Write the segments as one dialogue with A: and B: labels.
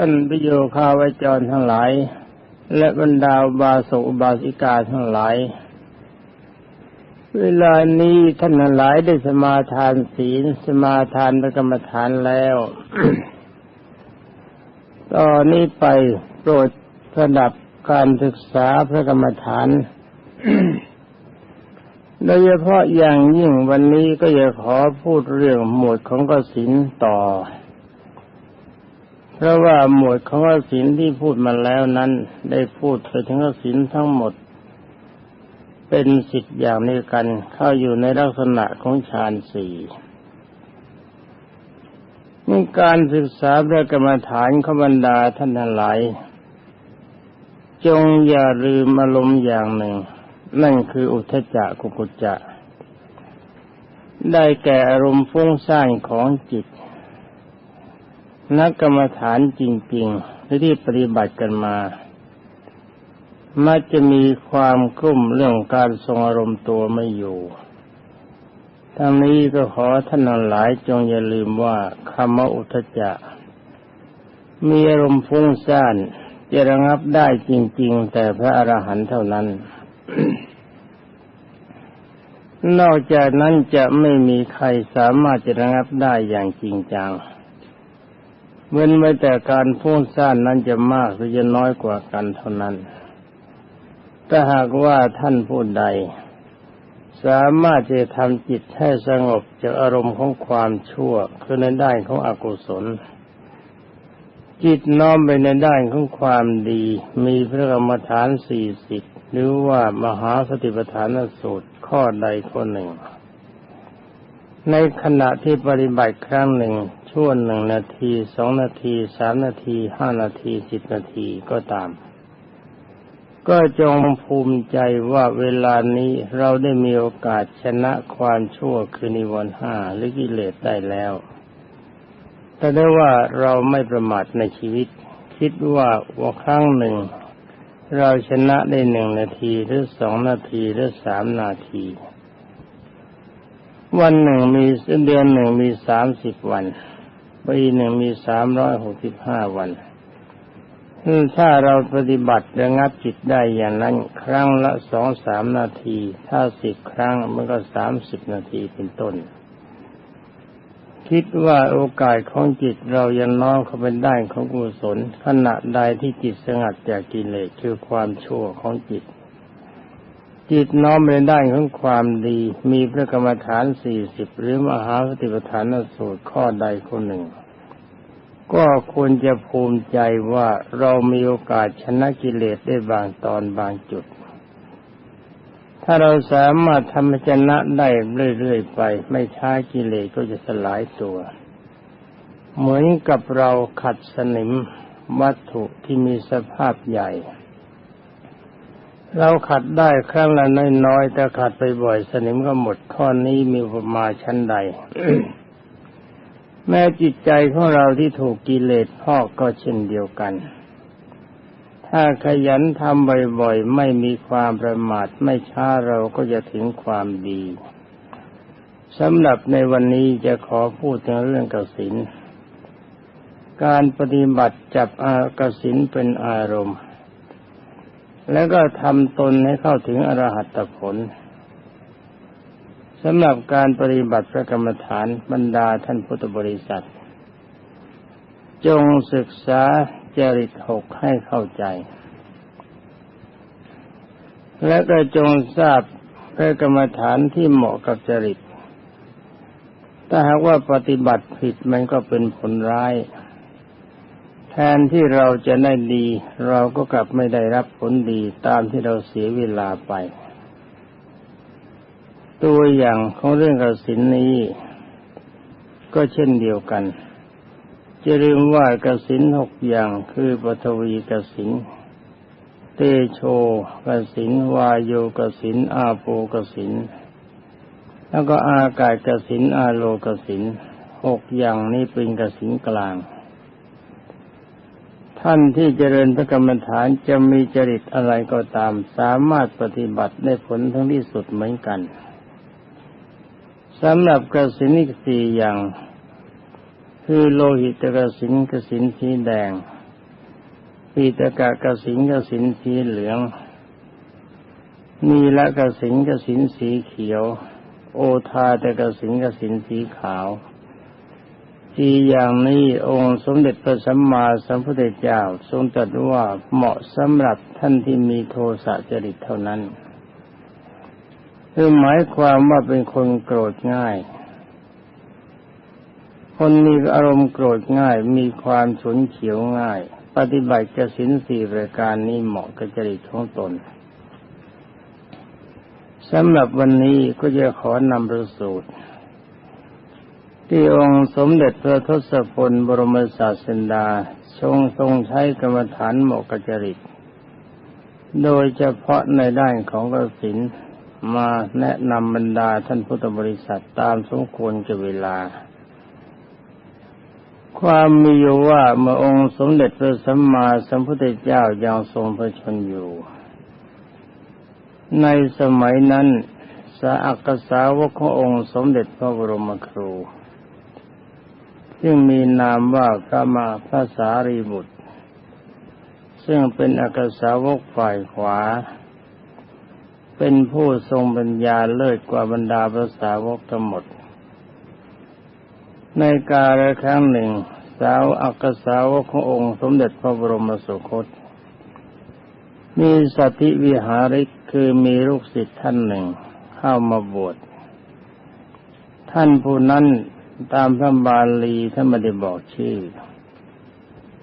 A: ท่านประโยคาวจรทั้งหลาย และบรรดาบาสุบาสิกาทั้งหลาย เวลานี้ท่านทั้งหลายได้สมาทานศีลสมาทานพระกรรมฐานแล้วตอนนี้ไปโปรดระดับการศึกษาพระกรรมฐาน โดยเฉพาะอย่างยิ่งวันนี้ก็อยากขอพูดเรื่องหมวดของกสินต่อ เพราะว่าหมวดของกสินที่พูดมาแล้วนั้น ได้พูดไปถึงกสินทั้งหมด เป็นสิทธิ์อย่างนี้กัน เข้าอยู่ในลักษณะของฌานสี่นี่การศึกษาพระกรรมฐานขบันดาท่านทั้งหลาย จงอย่าลืมอารมณ์อย่างหนึ่ง นั่นคืออุทจจะกุกุจจะ ได้แก่อารมณ์ฟุ้งซ่านของจิต นักกรรมฐานจริงๆที่ปฏิบัติกันมามักจะมีความกลุ้มเรื่องการทรงอารมณ์ตัวไม่อยู่ทั้งนี้ก็ขอท่านหลายจงอย่าลืมว่าคำว่าอุทจจะ มีอารมณ์ฟุ้งซ่านจะระงับได้จริง ๆ แต่พระอรหันต์เท่านั้น นอกจากนั้นจะไม่มีใครสามารถจะระงับได้อย่างจริงจัง เว้นไว้แต่การฟุ้งซ่านนั้นจะมากหรือจะน้อยกว่ากันเท่านั้น ถ้าหากว่าท่านผู้ใด สามารถจะทำจิตให้สงบจากอารมณ์ของความชั่ว คือในด้านของอกุศล จิตน้อมไปในด้านของความดี มีพระกรรมฐานสี่สิบหรือว่ามหาสติปัฏฐานสูตรข้อใดข้อหนึ่ง ในขณะที่ปฏิบัติครั้งหนึ่ง ช่วงหนึ่งนาทีสองนาทีสามนาทีห้านาทีสิบนาทีก็ตาม ก็จงภูมิใจว่าเวลานี้เราได้มีโอกาสชนะความชั่วคือนิวรณ์ห้าหรือกิเลสได้แล้ว แต่ได้ว่าเราไม่ประมาทในชีวิต คิดว่าว่าครั้งหนึ่ง เราชนะได้หนึ่งนาทีหรือสองนาทีหรือสามนาทีวันหนึ่งมีเดือนหนึ่งมีสามสิบวัน ปีหนึ่งมีสามร้อยหกสิบห้าวันถ้าเราปฏิบัติระงับจิตได้อย่างนั้น ครั้งละสองสามนาที ถ้าสิบครั้งมันก็สามสิบนาทีเป็นต้น คิดว่าโอกาสของจิตเรายังน้อมเข้าเป็นได้ของกุศลขณะใดที่จิตสงัดจากกิเลสคือความชั่วของจิต จิตน้อมเป็นได้ของความดี มีพระกรรมฐานสี่สิบหรือมหาปฏิปทานสูตรข้อใดข้อหนึ่ง ก็ควรจะภูมิใจว่าเรามีโอกาสชนะกิเลสได้บางตอนบางจุด ถ้าเราสามารถทำชนะได้เรื่อยๆไป ไม่ช้ากิเลสก็จะสลายตัว เหมือนกับเราขัดสนิมวัตถุที่มีสภาพใหญ่ เราขัดได้ครั้งละน้อยๆแต่ขัดไปบ่อยสนิมก็หมดข้อนี้มีประมาชั้นใด แม้จิตใจของเราที่ถูกกิเลสพอกก็เช่นเดียวกัน ถ้าขยันทำบ่อยๆ ไม่มีความประมาทไม่ช้าเราก็จะถึงความดีสำหรับในวันนี้จะขอพูดถึงเรื่องกสินการปฏิบัติจับอากสินเป็นอารมณ์ แล้วก็ทำตนให้เข้าถึงอรหัตผล สำหรับการปฏิบัติพระกรรมฐานบรรดาท่านพุทธบริษัท จงศึกษาจริตหกให้เข้าใจ และก็จงทราบพระกรรมฐานที่เหมาะกับจริต ถ้าหากว่าปฏิบัติผิดมันก็เป็นผลร้าย แทนที่เราจะได้ดี เราก็กลับไม่ได้รับผลดีตามที่เราเสียเวลาไป ตัวอย่างของเรื่องกสินนี้ ก็เช่นเดียวกัน จะลืมว่ากสินหกอย่างคือปฐวีกสินเตโชกสินวายโยกสินอาโปกสินแล้วก็อากาศกสินอาโลกสินหกอย่างนี้เป็นกสินกลาง ท่านที่เจริญพระกรรมฐานจะมีจริตอะไรก็ตาม สามารถปฏิบัติได้ผลทั้งที่สุดเหมือนกัน สำหรับกระสินอีกสี่อย่าง คือโลหิตกระสินกระสินสีแดงปีตกะกสิงกสินสีเหลืองนีละกสิงกสินสีเขียว โอทาตกสิงกสินสีขาวที่อย่างนี้องค์สมเด็จพระสัมมาสัมพุทธเจ้าทรงตรัสว่าเหมาะสำหรับท่านที่มีโทสะจริตเท่านั้น คือหมายความว่าเป็นคนโกรธง่าย คนมีอารมณ์โกรธง่าย มีความฉุนเฉียวง่าย ปฏิบัติกสินสี่รายการนี้เหมาะกับจริตของตนสำหรับวันนี้ก็จะขอนำประสูตร ที่องค์สมเด็จพระทศพลบรมศาสดาทรงทรงใช้กรรมฐานเหมาะกับจริต โดยเฉพาะในด้านของกสิน มาแนะนำบรรดาท่านพุทธบริษัทตามสมควรกับเวลา ความมีอยู่ว่าเมื่อองค์สมเด็จพระสัมมาสัมพุทธเจ้ายังทรงพระชนอยู่ ในสมัยนั้น สาอักษาวกขององค์สมเด็จพระบรมครู ซึ่งมีนามว่าพระมาพระสารีบุตร ซึ่งเป็นอักษาวกฝ่ายขวา เป็นผู้ทรงปัญญาเลิศกว่าบรรดาภาษาวกทั้งหมด ในกาลครั้งหนึ่ง สาวอักษาวกขององค์สมเด็จพระบรมสุคต มีสัติวิหาริกคือมีลูกศิษย์ท่านหนึ่งเข้ามาบวช ท่านผู้นั้นตามพระบาลีท่านไม่ได้บอกชื่อ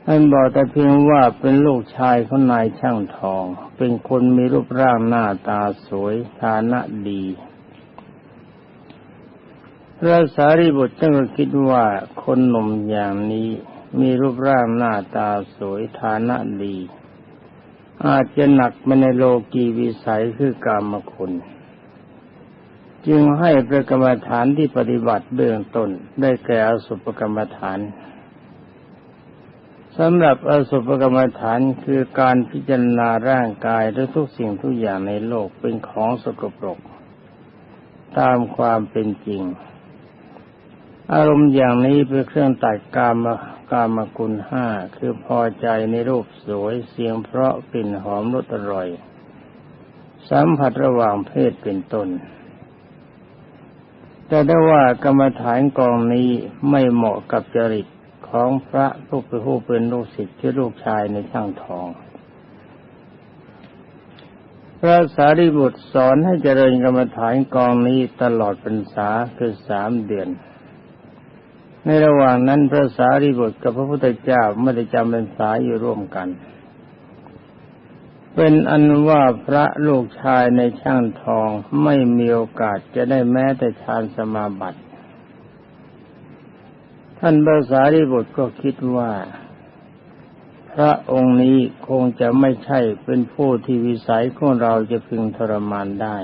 A: ท่านบอกแต่เพียงว่าเป็นลูกชายของนายช่างทอง เป็นคนมีรูปร่างหน้าตาสวยฐานะดีพระสารีบุตรจึงคิดว่าคนหนุ่มอย่างนี้มีรูปร่างหน้าตาสวยฐานะดี อาจจะหนักมาในโลกีวิสัยคือกามคุณ จึงให้ประกรรมฐานที่ปฏิบัติเบื้องต้นได้แก่อสุปกรรมฐาน สำหรับอสุภกรรมฐานคือการพิจารณาร่างกายและทุกสิ่งทุกอย่างในโลกเป็นของสกปรก ตามความเป็นจริง อารมณ์อย่างนี้เป็นเครื่องตัดกามกามกุลห้าคือพอใจในรูปสวยเสียงเพราะกลิ่นหอมรสอร่อย สัมผัสระหว่างเพศเป็นต้นแต่ได้ว่ากรรมฐานกองนี้ไม่เหมาะกับจริต ของพระผู้เป็นผู้เป็นลูกศิษย์ที่ลูกชายในช่างทอง พระสารีบุตรสอนให้เจริญกรรมฐานกองนี้ตลอดพรรษาคือสามเดือน ในระหว่างนั้นพระสารีบุตรกับพระพุทธเจ้าไม่ได้จำพรรษาอยู่ร่วมกัน เป็นอันว่าพระลูกชายในช่างทองไม่มีโอกาสจะได้แม้แต่ฌานสมาบัติ ท่านภาษาริบุตรก็คิดว่า พระองค์นี้คงจะไม่ใช่เป็นผู้ที่วิสัยของเราจะพึงทรมานได้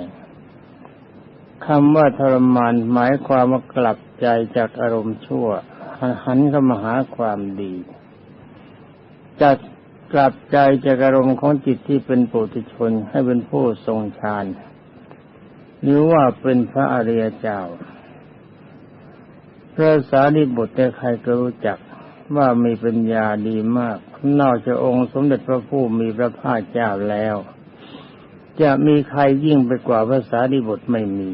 A: คำว่าทรมานหมายความว่ากลับใจจากอารมณ์ชั่ว หันเข้ามาหาความดีจัดกลับใจจากอารมณ์ของจิตที่เป็นปุถุชนให้เป็นผู้ทรงฌานหรือว่าเป็นพระอริยเจ้า พระสารีบุตรแต่ใครก็รู้จักว่ามีปัญญาดีมาก นอกจากองค์สมเด็จพระผู้มีพระภาคเจ้าแล้ว จะมีใครยิ่งไปกว่าพระสารีบุตรไม่มี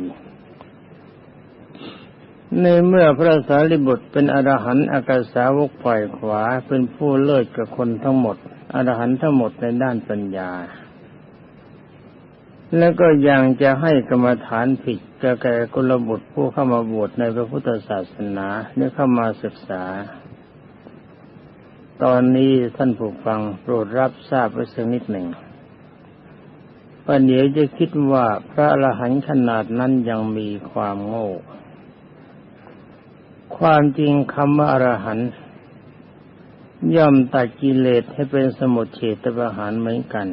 A: ในเมื่อพระสารีบุตรเป็นอรหันต์อากาสาวกฝ่ายขวาเป็นผู้เลิศกับคนทั้งหมด อรหันต์ทั้งหมดในด้านปัญญา แล้วก็ยังจะให้กรรมฐานผิดกแก่กุลบุตรผู้เข้ามาบวชในพระพุทธศาสนาเนี่ยเข้ามาศึกษา ตอนนี้ท่านผู้ฟังโปรดรับทราบไว้สักนิดหนึ่งปัญเดียจะคิดว่าพระอรหันต์ขนาดนั้นยังมีความโง่ ความจริงคำว่าอรหันต์ย่อมตัดกิเลสให้เป็นสมุทเฉตประหารเหมือนกัน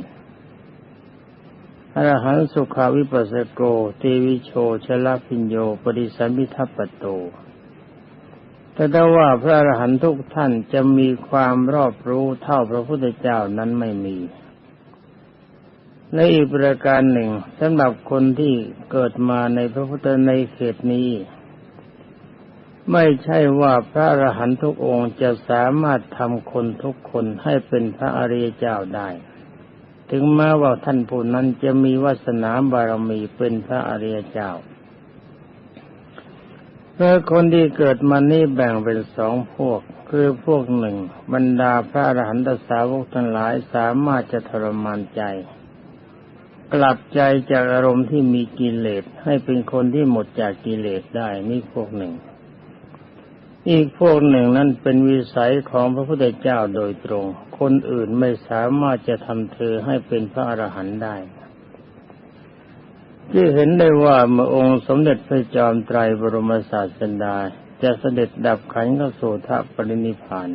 A: อรหันสุขาวิปัสสโกเตวิโชชลพิญโยปริสัมพิทัปโตแต่ถ้าว่าพระอรหันตุกท่านจะมีความรอบรู้เท่าพระพุทธเจ้านั้นไม่มีและอีกประการหนึ่งสำหรับคนที่เกิดมาในพระพุทธในเขตนี้ ไม่ใช่ว่าพระอรหันตุกองค์จะสามารถทำคนทุกคนให้เป็นพระอริยเจ้าได้ ถึงแม้ว่าท่านผู้นั้นจะมีวาสนาบารมีเป็นพระอริยเจ้าเพราะคนที่เกิดมานี่แบ่งเป็นสองพวก คือพวกหนึ่ง บรรดาพระอรหันตสาวกทั้งหลายสามารถจะทรมานใจ กลับใจจากอารมณ์ที่มีกิเลสให้เป็นคนที่หมดจากกิเลสได้นี่พวกหนึ่ง อีกพวกหนึ่งนั้นเป็นวิสัยของพระพุทธเจ้าโดยตรง คนอื่นไม่สามารถจะทำเธอให้เป็นพระอรหันต์ได้ ที่เห็นได้ว่าเมื่อองค์สมเด็จพระจอมไตรบรมศาสดาจะเสด็จดับขันเข้าสู่ทปรินิพาน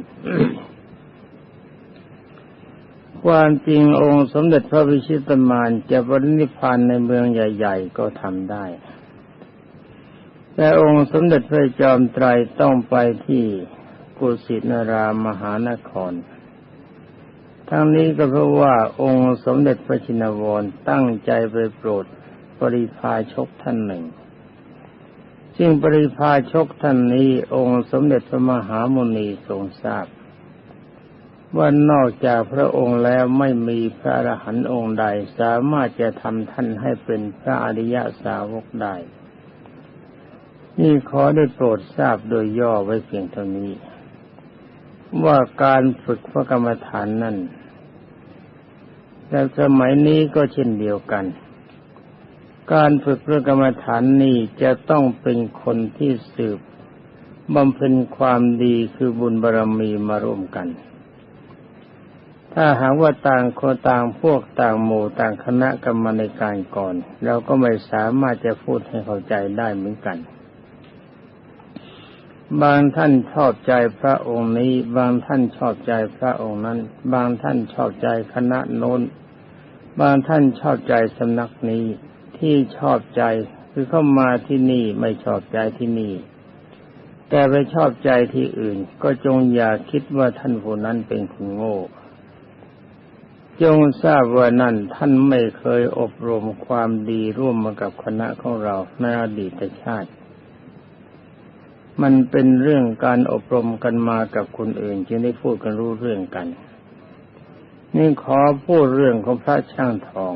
A: ความจริงองค์สมเด็จพระวิชิตมานจะปรินิพานในเมืองใหญ่ ๆ ก็ทำได้ แต่องค์สมเด็จพระจอมไตรต้องไปที่กุสินารามหานคร ทั้งนี้ก็เพราะว่าองค์สมเด็จพระชินวรตั้งใจไปโปรดปริพาชกท่านหนึ่ง ซึ่งปริพาชกท่านนี้องค์สมเด็จพระมหามุนีทรงทราบว่านอกจากพระองค์แล้วไม่มีพระอรหันต์องค์ใด สามารถจะทำท่านให้เป็นพระอริยสาวกได้ นี่ขอได้โปรดทราบโดยย่อไว้เพียงเท่านี้ ว่าการฝึกพระกรรมฐานนั้นแต่สมัยนี้ก็เช่นเดียวกัน การฝึกเรื่องกรรมฐานนี้จะต้องเป็นคนที่สืบบำเพ็ญความดีคือบุญบารรมีมาร่วมกัน ถ้าหากว่าต่างคนต่างพวกต่างหมู่ต่างคณะกรรมในการก่อน เราก็ไม่สามารถจะพูดให้เข้าใจได้เหมือนกัน บางท่านชอบใจพระองค์นี้ บางท่านชอบใจพระองค์นั้น บางท่านชอบใจคณะโน้น บางท่านชอบใจสำนักนี้ที่ชอบใจคือเข้ามาที่นี่ไม่ชอบใจที่นี่ แต่ไปชอบใจที่อื่น ก็จงอย่าคิดว่าท่านผู้นั้นเป็นคนโง่ จงทราบว่านั่นท่านไม่เคยอบรมความดีร่วมมากับคณะของเราในอดีตชาติ มันเป็นเรื่องการอบรมกันมากับคนอื่นจึงได้พูดกันรู้เรื่องกัน นี่ขอพูดเรื่องของพระช่างทอง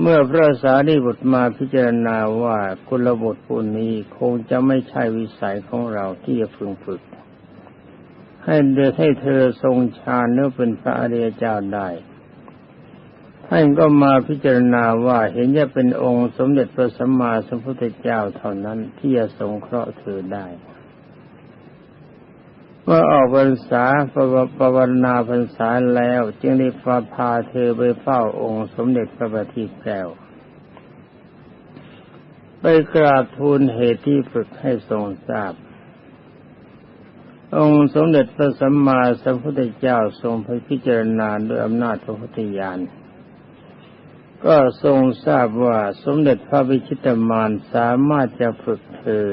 A: เมื่อพระสารีบุตรมาพิจารณาว่ากุลบุตรผู้นี้คงจะไม่ใช่วิสัยของเราที่จะพึงฝึก ให้เดให้เธอทรงฌานเนื้อเป็นพระอริยเจ้าได้ ท่านก็มาพิจารณาว่าเห็นจะเป็นองค์สมเด็จพระสัมมาสัมพุทธเจ้าเท่านั้นที่จะสงเคราะห์เธอได้เมื่อออกพรรษาปวารณาพรรษาแล้ว จึงได้ฟาพาเธอไปเฝ้าองค์สมเด็จพระบัณฑิตแก้ว ไปกราบทูลเหตุที่ฝึกให้ทรงทราบ องค์สมเด็จพระสัมมาสัมพุทธเจ้าทรงพิจารณาด้วยอำนาจพระพุทธญาณ ก็ทรงทราบว่าสมเด็จพระวิชิตมารสามารถจะฝึกเธอ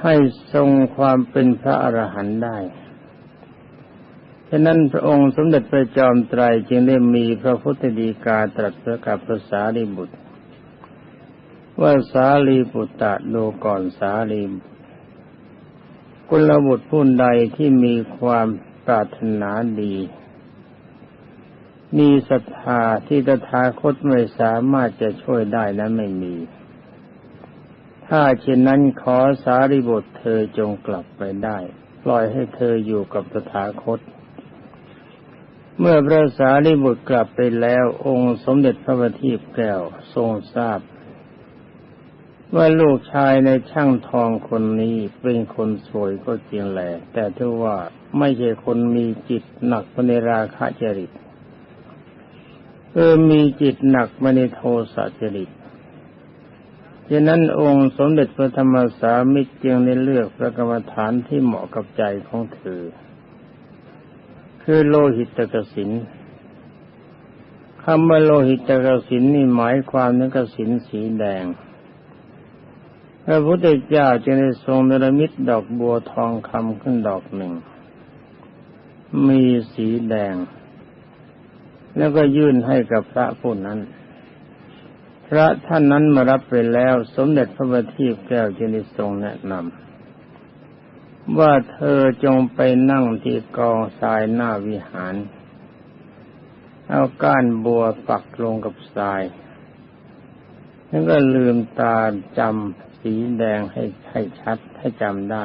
A: ให้ทรงความเป็นพระอรหันต์ได้ฉะนั้นพระองค์สมเด็จพระจอมไตรจึงได้มีพระพุทธดีกาตรัสกับพระสารีบุตร ว่าสารีบุตรดูก่อนสารีกุลบุตรผู้ใดที่มีความปรารถนาดี มีศรัทธาที่ตถาคตไม่สามารถจะช่วยได้นั้นไม่มี ถ้าเช่นนั้นขอสารีบุตรเธอจงกลับไปได้ ปล่อยให้เธออยู่กับตถาคต เมื่อพระสารีบุตรกลับไปแล้วองค์สมเด็จพระบัณฑิตแก้วทรงทราบ ว่าลูกชายในช่างทองคนนี้เป็นคนสวยก็จริงแหละแต่ถ้าว่าไม่ใช่คนมีจิตหนักในราคะจริต เออมีจิตหนักในโทสะจริตฉะนั้นองค์สมเด็จพระธรรมสามิตรจึงได้เลือกพระกรรมฐานที่เหมาะกับใจของเธอ คือโลหิตกสินคำว่าโลหิตกสินนี่หมายความถึงกสินสีแดง พระพุทธเจ้าจึงได้ทรงนรมิตดอกบัวทองคำขึ้นดอกหนึ่ง มีสีแดง แล้วก็ยื่นให้กับพระผู้นั้น พระท่านนั้นมารับไปแล้ว สมเด็จพระบัณฑิตแก้วจึงได้ทรงแนะนำว่าเธอจงไปนั่งที่กองทรายหน้าวิหาร เอาก้านบัวปักลงกับทราย แล้วก็ลืมตาจำสีแดงให้ให้ชัดให้จำได้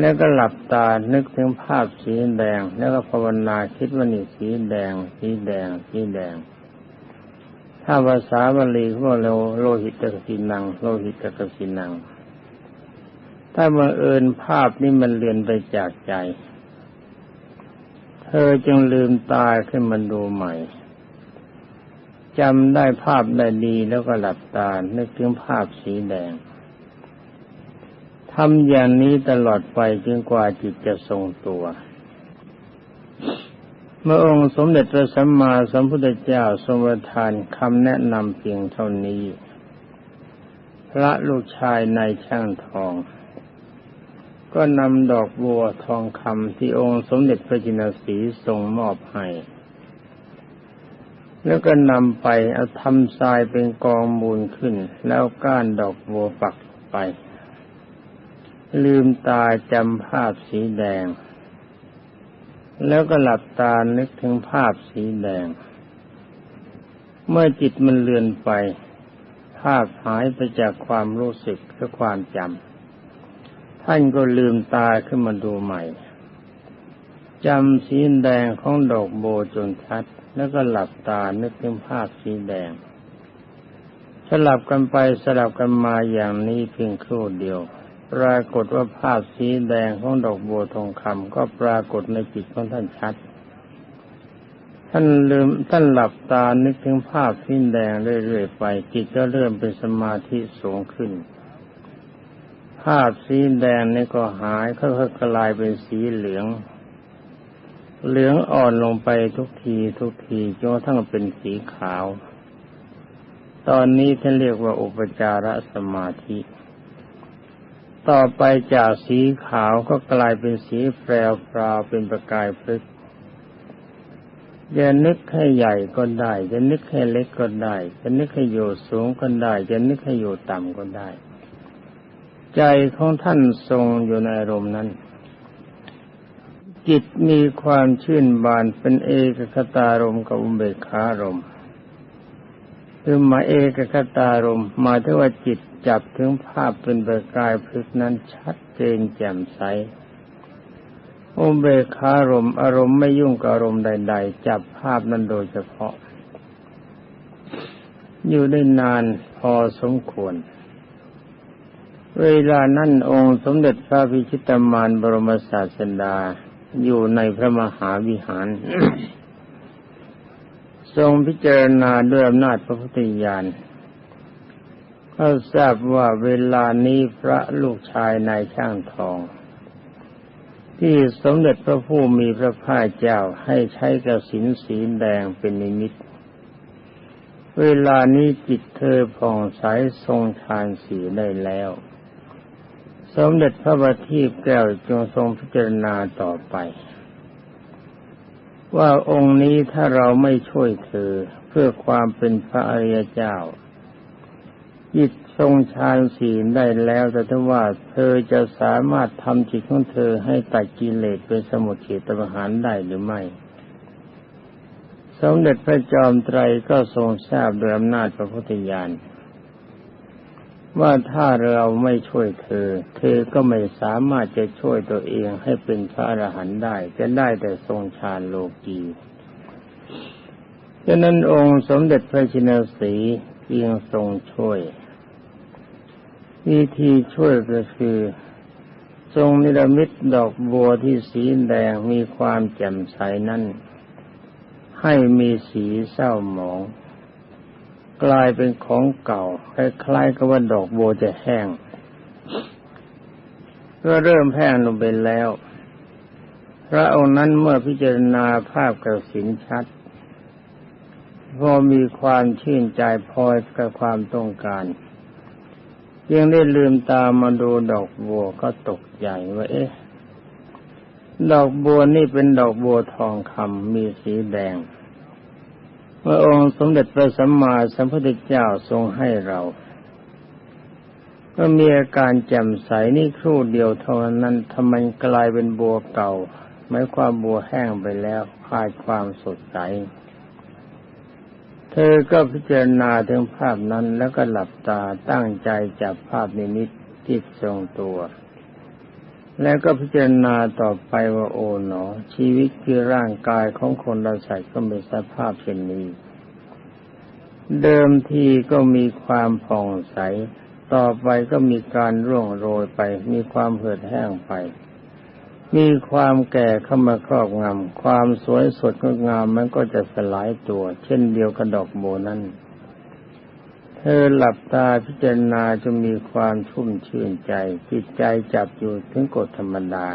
A: แล้วก็หลับตานึกถึงภาพสีแดง แล้วก็ภาวนาคิดว่านี่สีแดง สีแดง สีแดง ถ้าภาษาบาลีก็เราโลหิตกสินัง โลหิตกสินัง ถ้าบังเอิญภาพนี้มันเลือนไปจากใจ เธอจึงลืมตาขึ้นมาดูใหม่จำได้ภาพได้ดีแล้วก็หลับตา นึกถึงภาพสีแดง ทำอย่างนี้ตลอดไปจนกว่าจิตจะทรงตัว เมื่อองค์สมเด็จพระสัมมาสัมพุทธเจ้าทรงประทานคำแนะนำเพียงเท่านี้ พระลูกชายในช่างทอง ก็นำดอกบัวทองคำที่องค์สมเด็จพระจินสีทรงมอบให้แล้วก็นำไปเอาทำทรายเป็นกองมูลขึ้น แล้วก้านดอกบัวปักไป ลืมตาจำภาพสีแดง แล้วก็หลับตานึกถึงภาพสีแดง เมื่อจิตมันเลือนไป ภาพหายไปจากความรู้สึกและความจำท่านก็ลืมตาขึ้นมาดูใหม่จำสีแดงของดอกโบจนชัด แล้วก็หลับตานึกถึงภาพสีแดง สลับกันไปสลับกันมาอย่างนี้เพียงครู่เดียว ปรากฏว่าภาพสีแดงของดอกบัวทองคำก็ปรากฏในจิตของท่านชัด ท่านลืมท่านหลับตานึกถึงภาพสีแดงเรื่อยๆไป จิตก็เริ่มเป็นสมาธิสูงขึ้น ภาพสีแดงนี่ก็หายค่อยๆกลายเป็นสีเหลือง เหลืองอ่อนลงไปทุกทีทุกทีจนกระทั่งเป็นสีขาว ตอนนี้ท่านเรียกว่าอุปจารสมาธิ ต่อไปจากสีขาวก็กลายเป็นสีแปรวพราวเป็นประกายพลึกจะนึกให้ใหญ่ก็ได้ จะนึกให้เล็กก็ได้ จะนึกให้อยู่สูงก็ได้ จะนึกให้อยู่ต่ำก็ได้ ใจของท่านทรงอยู่ในอารมณ์นั้น จิตมีความชื่นบานเป็นเอกคตารมกับอุเบกขารมคือมาเอกคตารมมาที่ว่าจิต จับถึงภาพเป็นประกายพึกนั้นชัดเจนแจ่มใสอุเบกขารมอารมณ์ไม่ยุ่งกับอารมณ์ใด ๆ จับภาพนั้นโดยเฉพาะ อยู่ได้นานพอสมควร เวลานั้นองค์สมเด็จพระพิชิตามานบรมศาสดาอยู่ในพระมหาวิหาร ทรงพิจารณาด้วยอำนาจพระพุทธญาณ ก็ทราบว่าเวลานี้พระลูกชายนายช่างทอง ที่สมเด็จพระผู้มีพระภาคเจ้าให้ใช้กระสินสีแดงเป็นนิมิต เวลานี้จิตเธอผ่องใสทรงฌานสีได้แล้ว สมเด็จพระบัณฑิตแก้วจงทรงพิจารณาต่อไป ว่าองค์นี้ถ้าเราไม่ช่วยเธอเพื่อความเป็นพระอริยเจ้า จิตทรงฌานสีได้แล้วแต่ถ้าว่าเธอจะสามารถทำจิตของเธอให้ตัดกิเลสเป็นสมุทเฉตประหารได้หรือไม่ สมเด็จพระจอมไตรก็ทรงทราบโดยอำนาจพระพุทธญาณว่าถ้าเราไม่ช่วยเธอ เธอก็ไม่สามารถจะช่วยตัวเองให้เป็นพระอรหันต์ได้ จะได้แต่ทรงฌานโลกีฉะนั้นองค์สมเด็จพระชินสีเพียงทรงช่วย วิธีช่วยก็คือ ทรงนิรมิตดอกบัวที่สีแดงมีความแจ่มใสนั้นให้มีสีเศร้าหมอง กลายเป็นของเก่าคล้ายๆกับว่าดอกโบจะแห้ง ก็เริ่มแห้งลงไปแล้ว พระองค์นั้นเมื่อพิจารณาภาพกระสินชัดพอมีความชื่นใจพอกับความต้องการ ยังได้ลืมตามาดูดอกบัวก็ตกใจว่าเอ๊ะ ดอกบัวนี่เป็นดอกบัวทองคำมีสีแดงเมื่อองค์สมเด็จพระสัมมาสัมพุทธเจ้าทรงให้เรา ก็มีอาการแจ่มใสนี่ครู่เดียวเท่านั้นทำไมกลายเป็นบัวเก่าหมายความบัวแห้งไปแล้วขาดความสดใส เธอก็พิจารณาถึงภาพนั้นแล้วก็หลับตาตั้งใจจับภาพนิมิตจิตทรงตัว แล้วก็พิจารณาต่อไปว่าโอ๋หนอ ชีวิตคือร่างกายของคนเราใส่ก็มีสภาพเช่นนี้ เดิมทีก็มีความผ่องใส ต่อไปก็มีการร่วงโรยไป มีความเหือดแห้งไป มีความแก่เข้ามาครอบงำความสวยสดงดงามมันก็จะสลายตัว เช่นเดียวกับดอกโบนั้น เธอหลับตาพิจารณาจะมีความชุ่มชื่นใจ จิตใจจับอยู่ถึงกฎธรรมดา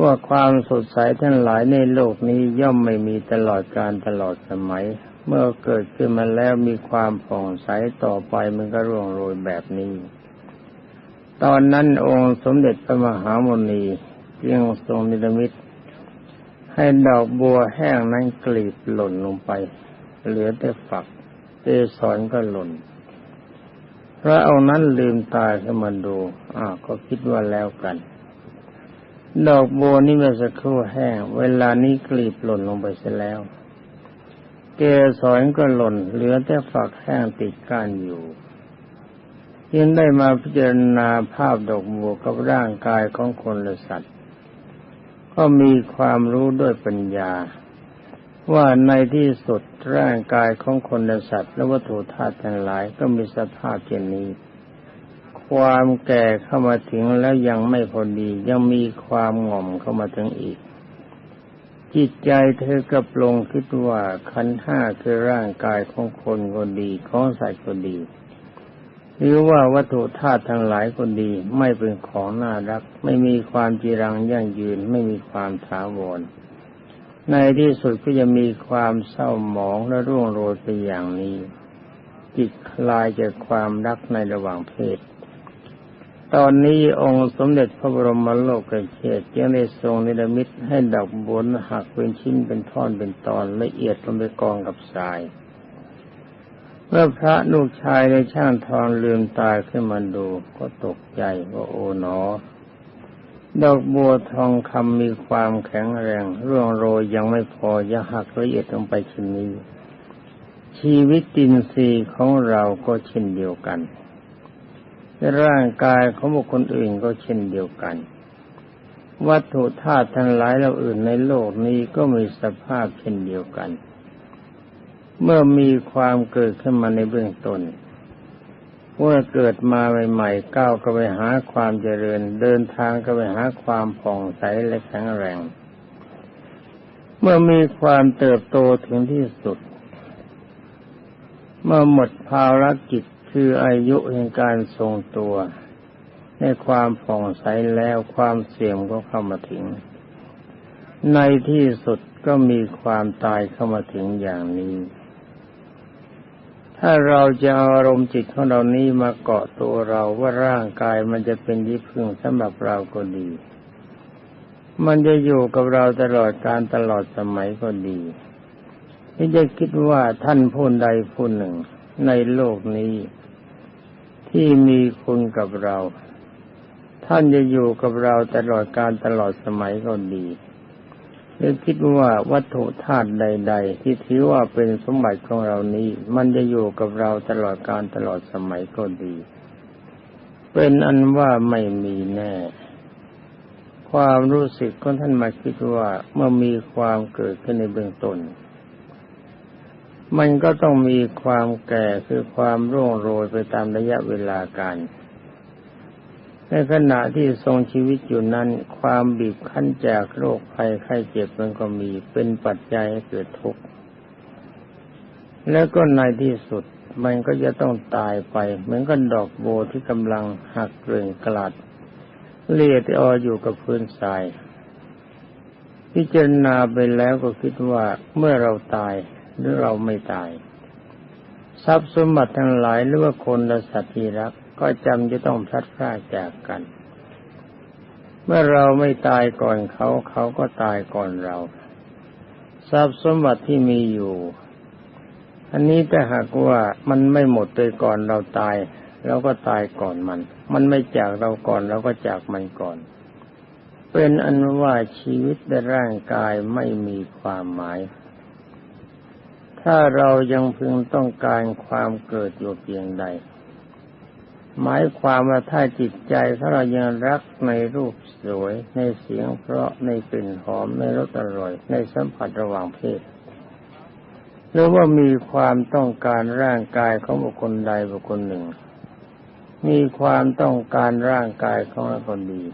A: ว่าความสดใสทั้งหลายในโลกนี้ย่อมไม่มีตลอดการตลอดสมัย เมื่อเกิดขึ้นมาแล้วมีความผ่องใสต่อไปมันก็ร่วงโรยแบบนี้ ตอนนั้นองค์สมเด็จพระมหาโมนีจึงทรงนิรมิตให้ดอกบัวแห้งนั้นกลีบหล่นลงไป เหลือแต่ฝักเกสรก็หล่นพระองค์นั้นลืมตาขึ้นมาดูอ้าวก็คิดว่าแล้วกัน ดอกบัวนี่เมื่อสักครู่แห้ง เวลานี้กลีบหล่นลงไปเสียแล้ว เกสรก็หล่น เหลือแต่ฝักแห้งติดก้านอยู่ ยังได้มาพิจารณาภาพดอกบัวกับร่างกายของคนและสัตว์ ก็มีความรู้ด้วยปัญญา ว่าในที่สุดร่างกายของคนและสัตว์ และวัตถุธาตุทั้งหลายก็มีสภาพเช่นนี้ ความแก่เข้ามาถึงแล้วยังไม่พอดียังมีความหง่อมเข้ามาถึงอีก จิตใจเธอกับลงคิดว่าขันห้าคือร่างกายของคนก็ดีของสัตว์ก็ดี หรือว่าวัตถุธาตุทั้งหลายก็ดี ไม่เป็นของน่ารัก ไม่มีความจีรังยั่งยืน ไม่มีความถาวร ในที่สุดก็จะมีความเศร้าหมองและร่วงโรยไปอย่างนี้ จิตคลายจากความรักในระหว่างเพศ ตอนนี้องค์สมเด็จพระบรมโลกเชษยังได้ทรงนิรมิตให้ดอกบัวหักเป็นชิ้นเป็นท่อนเป็นตอนละเอียดลงไปกองกับทราย เมื่อพระลูกชายในช่างทองลืมตาขึ้นมาดูก็ตกใจว่าโอ๋หนอ ดอกบัวทองคำมีความแข็งแรงร่วงโรยยังไม่พอยังหักละเอียดลงไปเช่นนี้ ชีวิตตินทรีย์ของเราก็เช่นเดียวกันร่างกายของบุคคลอื่นก็เช่นเดียวกัน วัตถุธาตุทั้งหลายเราอื่นในโลกนี้ก็มีสภาพเช่นเดียวกัน เมื่อมีความเกิดขึ้นมาในเบื้องต้นเมื่อเกิดมาใหม่ๆก้าวก็ไปหาความเจริญ เดินทางก็ไปหาความผ่องใสและแข็งแรง เมื่อมีความเติบโตถึงที่สุด เมื่อหมดภารกิจคืออายุแห่งการทรงตัว ในความผ่องใสแล้วความเสื่อมก็เข้ามาถึง ในที่สุดก็มีความตายเข้ามาถึงอย่างนี้ ถ้าเราจะอารมณ์จิตของเรานี้มาเกาะตัวเราว่าร่างกายมันจะเป็นที่พึ่งสำหรับเราก็ดี มันจะอยู่กับเราตลอดการตลอดสมัยก็ดี ที่จะคิดว่าท่านผู้ใดผู้หนึ่งในโลกนี้ ที่มีคุณกับเรา ท่านจะอยู่กับเราตลอดการตลอดสมัยก็ดี หรือคิดว่าวัตถุธาตุใด ๆ ที่ถือว่าเป็นสมบัติของเรานี้ มันจะอยู่กับเราตลอดการตลอดสมัยก็ดี เป็นอันว่าไม่มีแน่ ความรู้สึกของท่านมาคิดว่าเมื่อมีความเกิดขึ้นในเบื้องต้นมันก็ต้องมีความแก่คือความร่วงโรยไปตามระยะเวลาการ ในขณะที่ทรงชีวิตอยู่นั้น ความบีบคั้นจากโรคภัยไข้เจ็บมันก็มีเป็นปัจจัยให้เกิดทุกข์แล้วก็ในที่สุดมันก็จะต้องตายไป เหมือนกับดอกโบที่กำลังหักเกลื่อนกลัดเลียดออยู่กับพื้นทรายพิจารณาไปแล้วก็คิดว่าเมื่อเราตายหรือเราไม่ตาย ทรัพย์สมบัติทั้งหลายหรือว่าคนและสัตว์ที่รัก ก็จำจะต้องพลัดพรากจากกัน เมื่อเราไม่ตายก่อนเขาเขาก็ตายก่อนเรา ทรัพย์สมบัติที่มีอยู่ อันนี้แต่หากว่ามันไม่หมดไปก่อนเราตายเราก็ตายก่อนมัน มันไม่จากเราก่อนเราก็จากมันก่อน เป็นอันว่าชีวิตในร่างกายไม่มีความหมาย ถ้าเรายังพึงต้องการความเกิดอยู่เพียงใด หมายความว่าถ้าจิตใจถ้าเรายังรักในรูปสวย ในเสียงเพราะในกลิ่นหอมในรสอร่อย ในสัมผัสระหว่างเพศหรือว่ามีความต้องการร่างกายของบุคคลใดบุคคลหนึ่ง มีความต้องการร่างกายของเราคนดี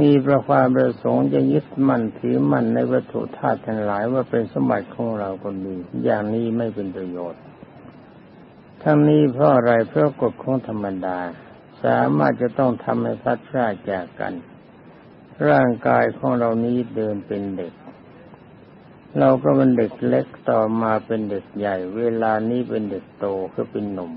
A: มีประความประสงค์จะยึดมั่นถือมั่นในวัตถุธาตุทั้งหลายว่าเป็นสมบัติของเราคนดี อย่างนี้ไม่เป็นประโยชน์ ทั้งนี้เพราะอะไรเพราะกฎของธรรมดา สามารถจะต้องทำให้พัดพลาดจากกัน ร่างกายของเรานี้เดินเป็นเด็ก เราก็เป็นเด็กเล็กต่อมาเป็นเด็กใหญ่ เวลานี้เป็นเด็กโตคือเป็นหนุ่ม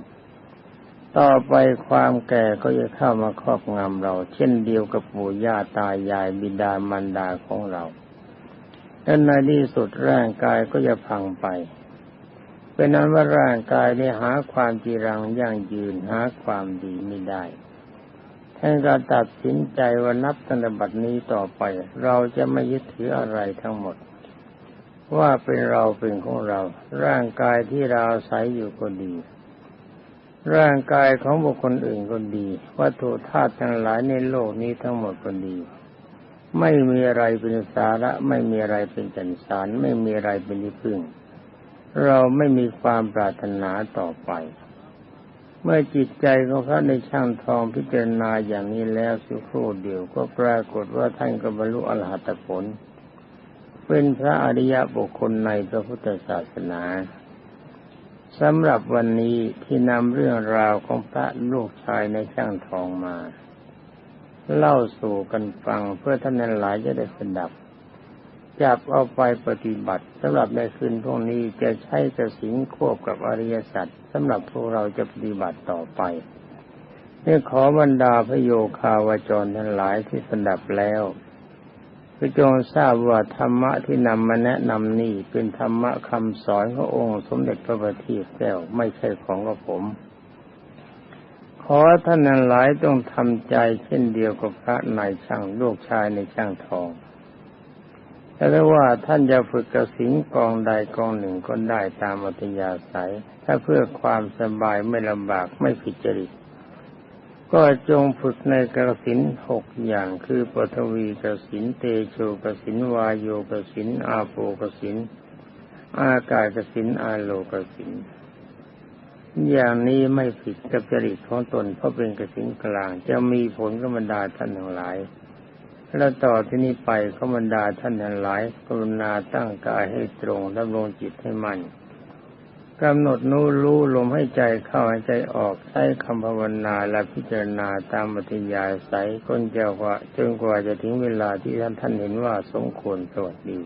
A: ต่อไปความแก่ก็จะเข้ามาครอบงำเรา เช่นเดียวกับปู่ย่าตายายบิดามารดาของเราและในที่สุดร่างกายก็จะพังไป เป็นนั้นว่าร่างกายได้หาความจีรังยั่งยืนหาความดีไม่ได้ท่านก็ตัดสินใจว่านับตั้งแต่บัดนี้ต่อไป เราจะไม่ยึดถืออะไรทั้งหมด ว่าเป็นเราเป็นของเรา ร่างกายที่เราอาศัยอยู่ก็ดี ร่างกายของบุคคลอื่นก็ดี วัตถุธาตุทั้งหลายในโลกนี้ทั้งหมดก็ดี ไม่มีอะไรเป็นสาระ ไม่มีอะไรเป็นจันสารไม่มีอะไรเป็นที่พึ่ง เราไม่มีความปรารถนาต่อไป เมื่อจิตใจของพระในช่างทองพิจารณาอย่างนี้แล้วสุครู่เดียวก็ปรากฏว่าท่านก็บรรลุอรหัตผล เป็นพระอริยบุคคลในพระพุทธศาสนาสำหรับวันนี้ที่นำเรื่องราวของพระลูกชายในช่างทองมา เล่าสู่กันฟังเพื่อท่านนั้นหลายจะได้สดับ จับเอาไปปฏิบัติสำหรับในคืนพวกนี้จะใช้กระสินควบกับอริยสัจสำหรับพวกเราจะปฏิบัติต่อไปนี่ขอบรรดาพระโยคาวาจรทั้งหลายที่สดับแล้วพระจงทราบว่าธรรมะที่นำมาแนะนำนี่เป็นธรรมะคำสอนขององค์สมเด็จพระบัณฑิตแก้วไม่ใช่ของกระผม ขอท่านนั้นหลายต้องทำใจเช่นเดียวกับพระนายช่างลูกชายในช่างทอง แต่ว่าท่านจะฝึกกระสิงกองใดกองหนึ่งก็ได้ตามอัตยาศัย ถ้าเพื่อความสบายไม่ลำบากไม่ผิดจริต ก็จงฝึกในกสินหกอย่างคือปฐวีกสินเตโชกสินวายโยกสินอาโปกสิน อากาศกสินอาโลกสิน อย่างนี้ไม่ผิดกับจริตของตนเพราะเป็นกสินกลาง จะมีผลกับรรดาท่านทั้งหลาย แล้วต่อที่นี้ไปขบรรดาท่านทั้งหลาย กรุณาตั้งกายให้ตรงดำรงจิตให้มั่นกำหนดนู้รู้ลมให้ใจเข้าให้ใจออกใช้คำภาวนาและพิจารณาตามปฏิยาใสก้นเจ้าว่าจนกว่าจะถึงเวลาที่ท่านท่านเห็นว่าสมควรสวัสดี